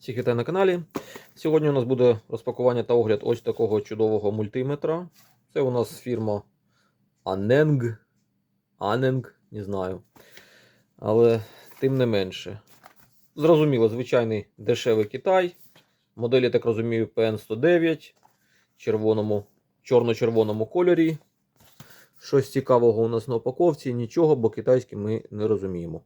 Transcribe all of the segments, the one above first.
Всіх вітаю на каналі. Сьогодні у нас буде розпакування та огляд ось такого чудового мультиметра. Це у нас фірма Aneng. Aneng, не знаю. Але тим не менше. Зрозуміло, звичайний дешевий Китай. Модель, я так розумію, PN109 червоному, чорно-червоному кольорі. Щось цікавого у нас на упаковці, нічого, бо китайський ми не розуміємо.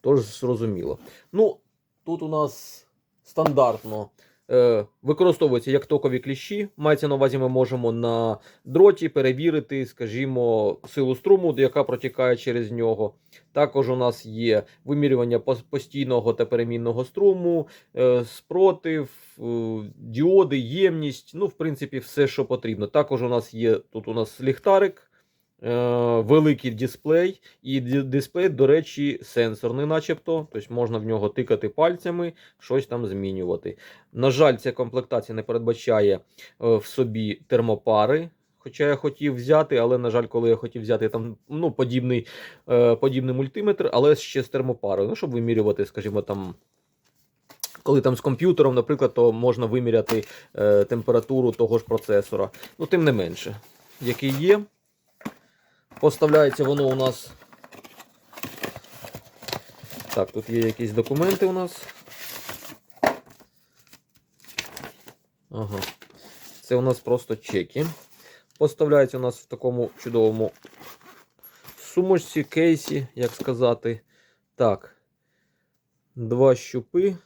Тож зрозуміло. Ну, тут у нас стандартно е, використовується як токові кліщі. Мається на увазі, ми можемо на дроті перевірити, скажімо, силу струму, яка протікає через нього. Також у нас є вимірювання постійного та перемінного струму, е, спротив, е, діоди, ємність. Ну, в принципі, все, що потрібно. Також у нас є тут у нас ліхтарик. Е, Великий дисплей, і дисплей, до речі, сенсорний, начебто, тобто можна в нього тикати пальцями, щось там змінювати. На жаль, ця комплектація не передбачає е, в собі термопари. Хоча я хотів взяти, але, на жаль, коли я хотів взяти там ну, подібний, е, подібний мультиметр, але ще з термопарою, ну, щоб вимірювати, скажімо, там. Коли там з комп'ютером, наприклад, то можна виміряти температуру того ж процесора. Ну, тим не менше, який є. Поставляється воно у нас. Так, тут є якісь документи у нас. Ага. Це у нас просто чеки. Поставляється у нас в такому чудовому сумочці, кейсі, як сказати. Так. Два щупи.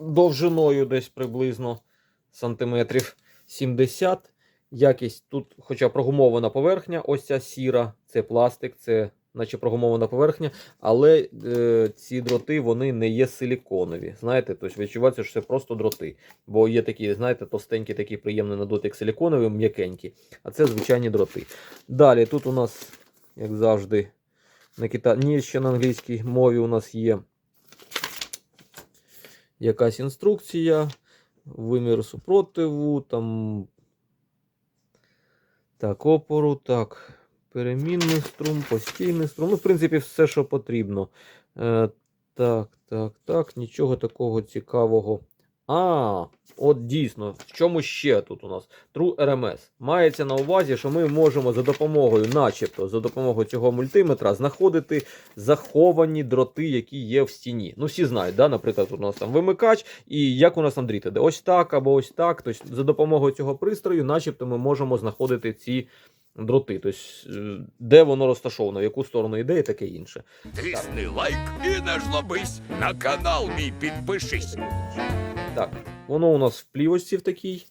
Довжиною десь приблизно сантиметрів 70. Якість тут, хоча прогумована поверхня, ось ця сіра, це пластик, це наче прогумована поверхня, але е, ці дроти вони не є силіконові. Знаєте, тобто відчувається, що це просто дроти. Бо є такі, знаєте, товстенькі, такі приємні на дотик силіконові, м'якенькі, а це звичайні дроти. Далі тут у нас, як завжди, на кита... Ні, ще на англійській мові у нас є якась інструкція, вимір супротиву, там так, опору, так, перемінний струм, постійний струм. Ну, в принципі, все, що потрібно. Е, так, так, так, нічого такого цікавого. А, от дійсно, в чому ще тут у нас? True RMS. Мається на увазі, що ми можемо за допомогою, начебто, за допомогою цього мультиметра знаходити заховані дроти, які є в стіні. Ну, всі знають, да? наприклад, у нас там вимикач, і як у нас там дріт іде. Ось так або ось так. Тобто, за допомогою цього пристрою, начебто, ми можемо знаходити ці дроти. Тобто, е, де воно розташовано, в яку сторону йде і таке інше. Тисни лайк і не жлобись. На канал мій підпишись. Так, воно у нас в плівочці в такій.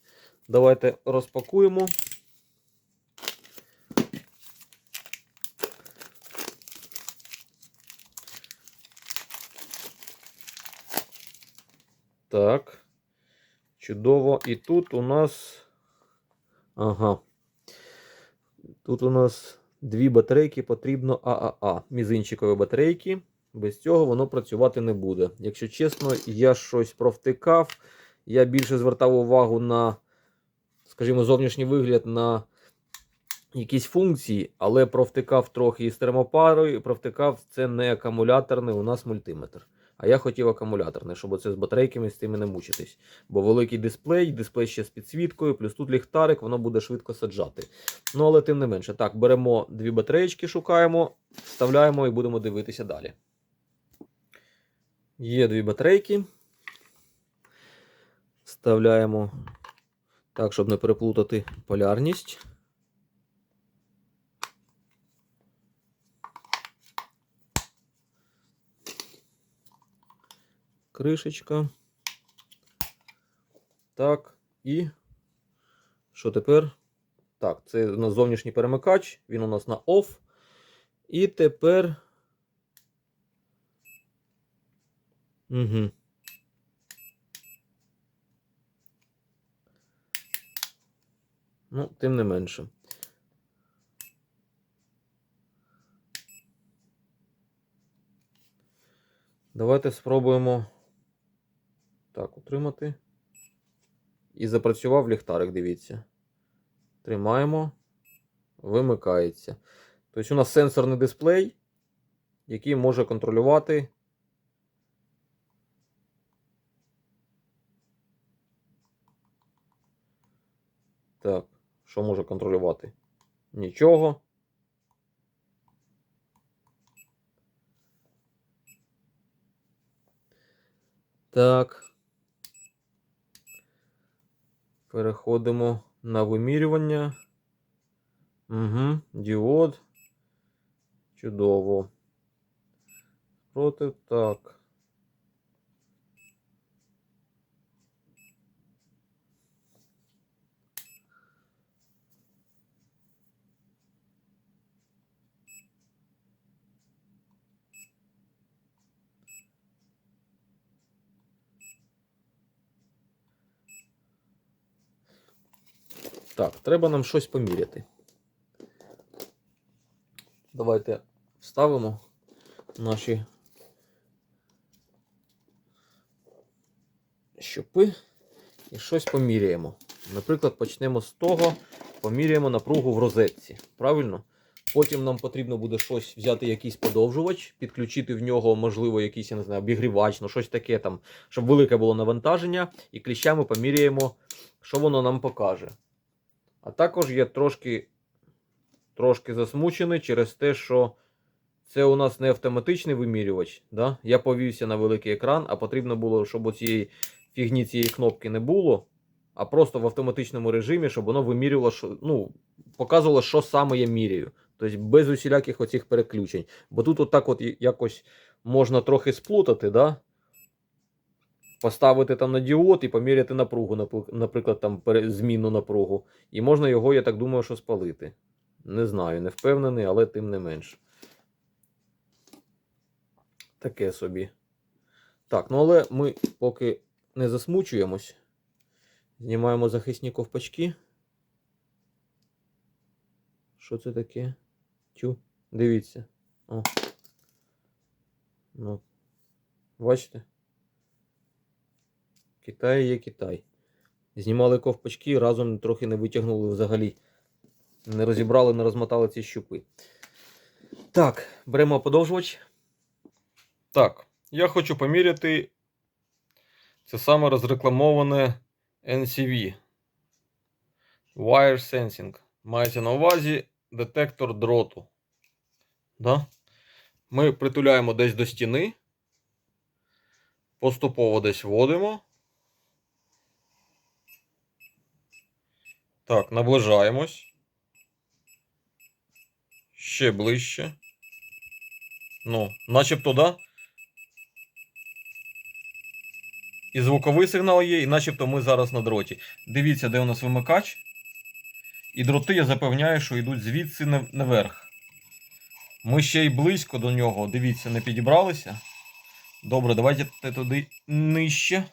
Давайте розпакуємо. Так. Чудово. І тут у нас. Ага. Тут у нас дві батарейки потрібно ААА. Мізинчикові батарейки. Без цього воно працювати не буде. Якщо чесно, я щось провтикав. Я більше звертав увагу на, скажімо, зовнішній вигляд на якісь функції, але провтикав трохи із термопарою, провтикав це не акумуляторний, у нас мультиметр. А я хотів акумуляторний, щоб оце з батарейками з тими не мучитись. Бо великий дисплей, дисплей ще з підсвіткою, плюс тут ліхтарик, воно буде швидко саджати. Ну, але тим не менше. Так, беремо дві батареєчки, шукаємо, вставляємо і будемо дивитися далі. Є дві батарейки. Вставляємо так, щоб не переплутати полярність. Кришечка. Так, і що тепер? Так, це у нас зовнішній перемикач, він у нас на OFF. І тепер. Угу. Ну, тим не менше. Давайте спробуємо так, утримати. І запрацював ліхтарик, дивіться. Тримаємо. Вимикається. Тобто у нас сенсорний дисплей. який може контролювати. Так, що може контролювати? Нічого. Так. Переходимо на вимірювання. Угу, діод. Чудово. Проти так. Так, треба нам щось поміряти. Давайте вставимо наші щупи і щось поміряємо. Наприклад, почнемо з того, поміряємо напругу в розетці. Правильно? Потім нам потрібно буде щось взяти, якийсь подовжувач, підключити в нього, можливо, якийсь, я не знаю, обігрівач, ну щось таке там, щоб велике було навантаження, і кліщами поміряємо, що воно нам покаже. А також я трошки, трошки засмучений через те, що це у нас не автоматичний вимірювач. Да? Я повівся на великий екран, а потрібно було, щоб у цієї фігні цієї кнопки не було, а просто в автоматичному режимі, щоб воно вимірювало, що, ну, показувало, що саме я міряю. Тобто без усіляких оцих переключень. Бо тут отак от якось можна трохи сплутати, да? Поставити там на діод і поміряти напругу, наприклад, там змінну напругу. І можна його, я так думаю, що спалити. Не знаю, не впевнений, але тим не менш. Таке собі. Так, ну але ми поки не засмучуємось. Знімаємо захисні ковпачки. Що це таке? Тю, дивіться. О. Ну. Бачите? Китай є Китай. Знімали ковпачки, разом трохи не витягнули взагалі. Не розібрали, не розмотали ці щупи. Так, беремо подовжувач. Так, я хочу поміряти це саме розрекламоване NCV. Wire Sensing. Мається на увазі детектор дроту. Да? Ми притуляємо десь до стіни. Поступово десь вводимо. Так, наближаємось. Ще ближче. Ну, начебто, да? І звуковий сигнал є, і начебто ми зараз на дроті. Дивіться, де у нас вимикач. І дроти, я запевняю, що йдуть звідси наверх. Ми ще й близько до нього, дивіться, не підібралися. Добре, давайте туди нижче.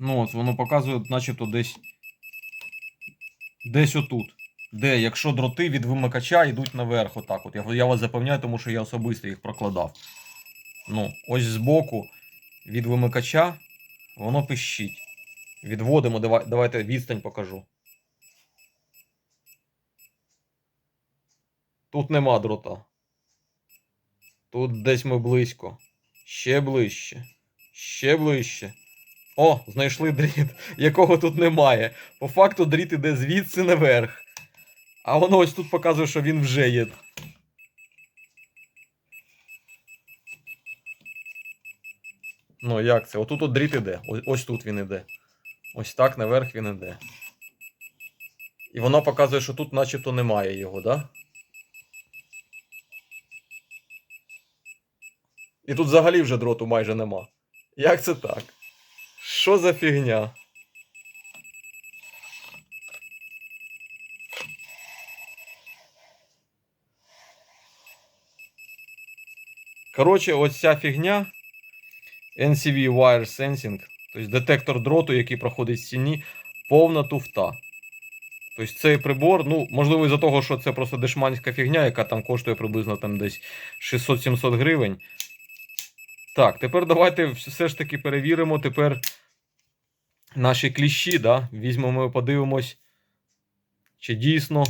Ну, от воно показує, начебто десь. Десь отут. Де, якщо дроти від вимикача йдуть наверх, отак. От. Я, я вас запевняю, тому що я особисто їх прокладав. Ну, ось збоку від вимикача воно пищить. Відводимо, давай, давайте відстань покажу. Тут нема дрота. Тут десь ми близько. Ще ближче. Ще ближче. О, знайшли дріт, якого тут немає. По факту дріт іде звідси наверх. А воно ось тут показує, що він вже є. Ну, як це? Отут от дріт іде. Ось, ось тут він іде. Ось так наверх він іде. І воно показує, що тут начебто немає його, да? І тут взагалі вже дроту майже нема. Як це так? Що за фігня? Коротше, ось ця фігня NCV Wire Sensing, тобто детектор дроту, який проходить в стіні, повна туфта. Тобто цей прибор, ну, можливо, із-за того, що це просто дешманська фігня, яка там коштує приблизно там десь 600-700 гривень. Так, тепер давайте все ж таки перевіримо тепер наші кліщі, да? Візьмемо подивимось, чи дійсно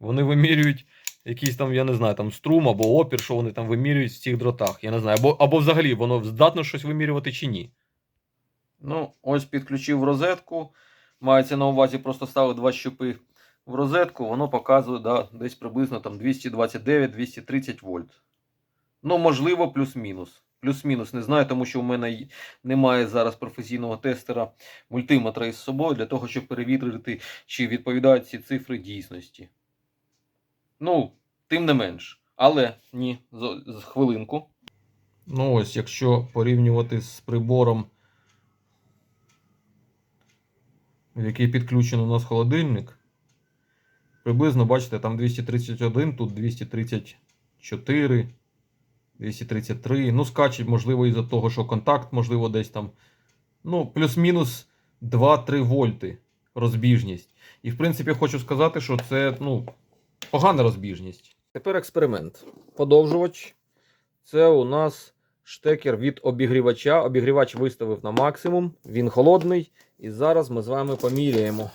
вони вимірюють якийсь там, я не знаю, там струм або опір, що вони там вимірюють в цих дротах. Я не знаю. Або, або взагалі воно здатно щось вимірювати чи ні. Ну, ось підключив розетку. Мається на увазі, просто ставив два щупи в розетку, воно показує да, десь приблизно там 229-230 вольт. Ну, можливо, плюс-мінус. Плюс-мінус не знаю, тому що у мене немає зараз професійного тестера мультиметра із собою для того, щоб перевірити, чи відповідають ці цифри дійсності. Ну, тим не менш. Але ні, з, хвилинку. Ну ось, якщо порівнювати з прибором, в який підключений у нас холодильник, приблизно, бачите, там 231, тут 234, 233. Ну, скачуть, можливо, із-за того, що контакт, можливо, десь там. Ну, плюс-мінус 2-3 вольти розбіжність. І, в принципі, хочу сказати, що це, ну, погана розбіжність. Тепер експеримент. Подовжувач. Це у нас штекер від обігрівача. Обігрівач виставив на максимум. Він холодний. І зараз ми з вами поміряємо.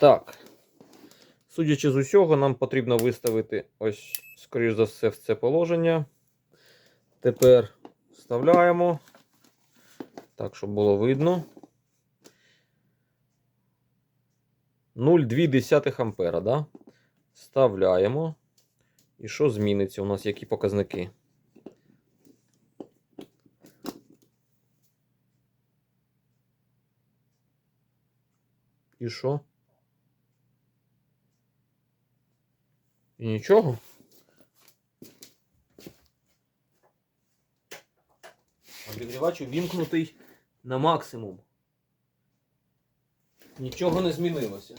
Так. Судячи з усього, нам потрібно виставити ось, скоріш за все, в це положення. Тепер вставляємо. Так, щоб було видно. 0,2 ампера, да? Вставляємо. І що зміниться у нас? Які показники? І що? І нічого? Обігрівач увімкнутий на максимум. Нічого не змінилося.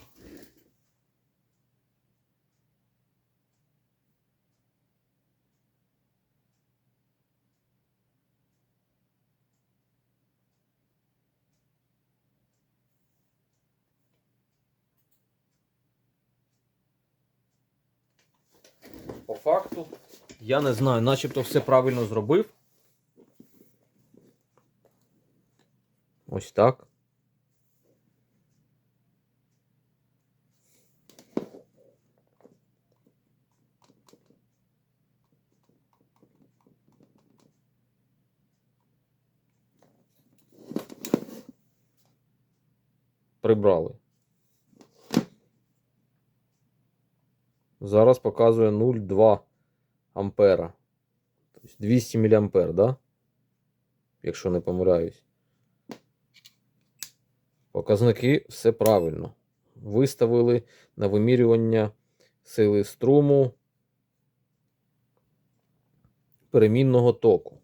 По факту, я не знаю, начебто все правильно зробив. Ось так. Прибрали. Зараз показує 0,2 ампера. Тобто 200 мА, да? Якщо не помиляюсь. Показники все правильно. Виставили на вимірювання сили струму перемінного току.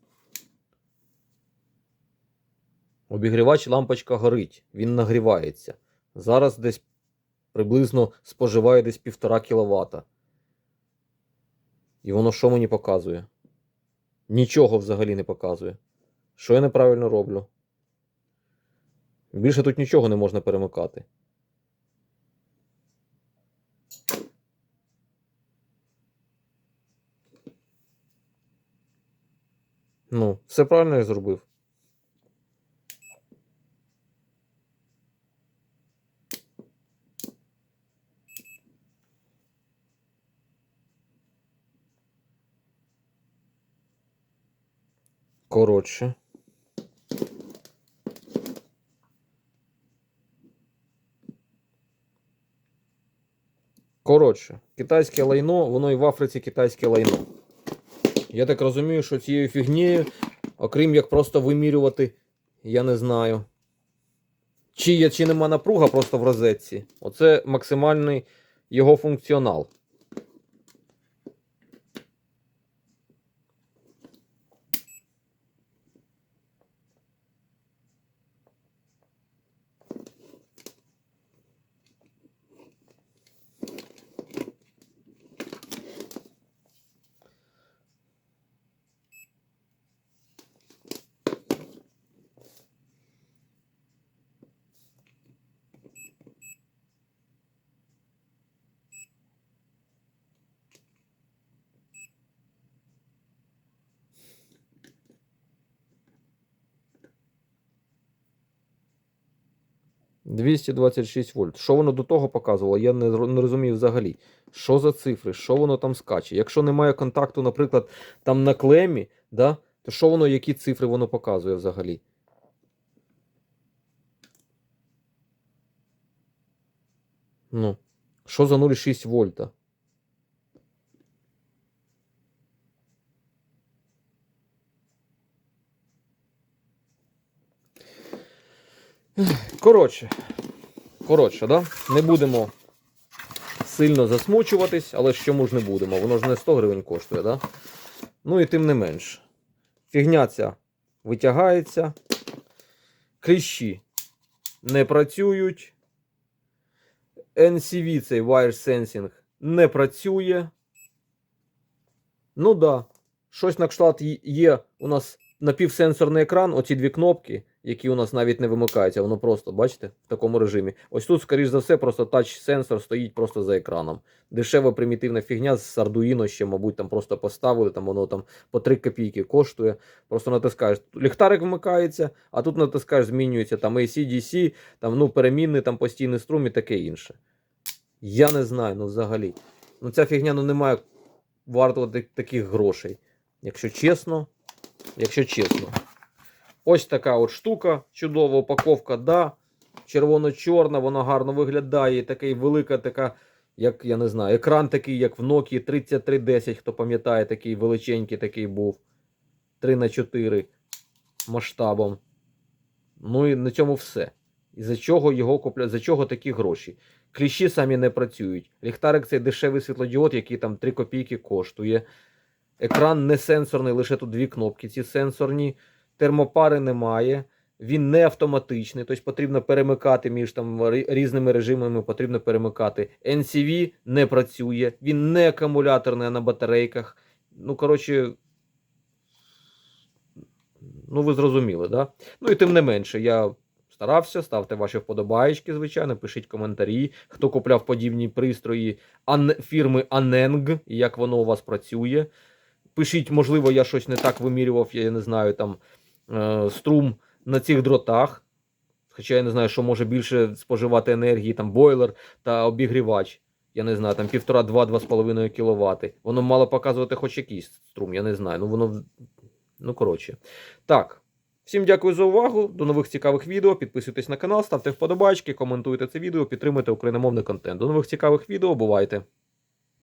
Обігрівач лампочка горить, він нагрівається. Зараз десь приблизно споживає десь 1,5 кВт. І воно що мені показує? Нічого взагалі не показує. Що я неправильно роблю? Більше тут нічого не можна перемикати. Ну, все правильно я зробив. Коротше. Коротше, китайське лайно, воно і в Африці китайське лайно. Я так розумію, що цією фігнею, окрім як просто вимірювати, я не знаю. Чи є, чи нема напруга просто в розетці. Оце максимальний його функціонал. 226 вольт. Що воно до того показувало? Я не, розумів взагалі. Що за цифри, що воно там скаче? Якщо немає контакту, наприклад, там на клемі, да, то що воно, які цифри воно показує взагалі? Ну, що за 0,6 вольта? Коротше, коротше, да? не будемо сильно засмучуватись, але ж чому ж не будемо? Воно ж не 100 гривень коштує, да? Ну і тим не менш. Фігня ця витягається. Кліщі не працюють. NCV, цей Wire Sensing, не працює. Ну да. Щось на кшталт є у нас напівсенсорний екран, оці дві кнопки, які у нас навіть не вимикаються, воно просто, бачите, в такому режимі. Ось тут, скоріш за все, просто тач-сенсор стоїть просто за екраном. Дешева примітивна фігня з Arduino ще, мабуть, там просто поставили, там воно там по 3 копійки коштує. Просто натискаєш, ліхтарик вмикається, а тут натискаєш, змінюється там AC, DC, там, ну, перемінний, там постійний струм і таке інше. Я не знаю, ну взагалі. Ну ця фігня ну, не має вартувати таких грошей. Якщо чесно, якщо чесно. Ось така от штука, чудова упаковка, да. Червоно-чорна, вона гарно виглядає. Такий велика така, як я не знаю, екран такий, як в Nokia 3310, хто пам'ятає, такий величенький такий був. 3 на 4 масштабом. Ну і на цьому все. І за чого його купляють, за чого такі гроші? Кліщі самі не працюють. Ліхтарик це дешевий світлодіод, який там 3 копійки коштує. Екран не сенсорний, лише тут дві кнопки. Ці сенсорні, термопари немає. Він не автоматичний, тобто потрібно перемикати між там різними режимами, потрібно перемикати. NCV не працює, він не акумуляторний, а на батарейках. Ну, коротше, ну ви зрозуміли, да? Ну і тим не менше, я старався, ставте ваші вподобаєчки, звичайно, пишіть коментарі, хто купляв подібні пристрої фірми Aneng, і як воно у вас працює. Пишіть, можливо, я щось не так вимірював, я не знаю, там струм на цих дротах. Хоча я не знаю, що може більше споживати енергії, там бойлер та обігрівач. Я не знаю, там 1,5-2-2,5 кВт. Воно мало показувати хоч якийсь струм, я не знаю. Ну воно. Ну, коротше. Так. Всім дякую за увагу. До нових цікавих відео. Підписуйтесь на канал, ставте вподобайки, коментуйте це відео, підтримуйте україномовний контент. До нових цікавих відео. Бувайте!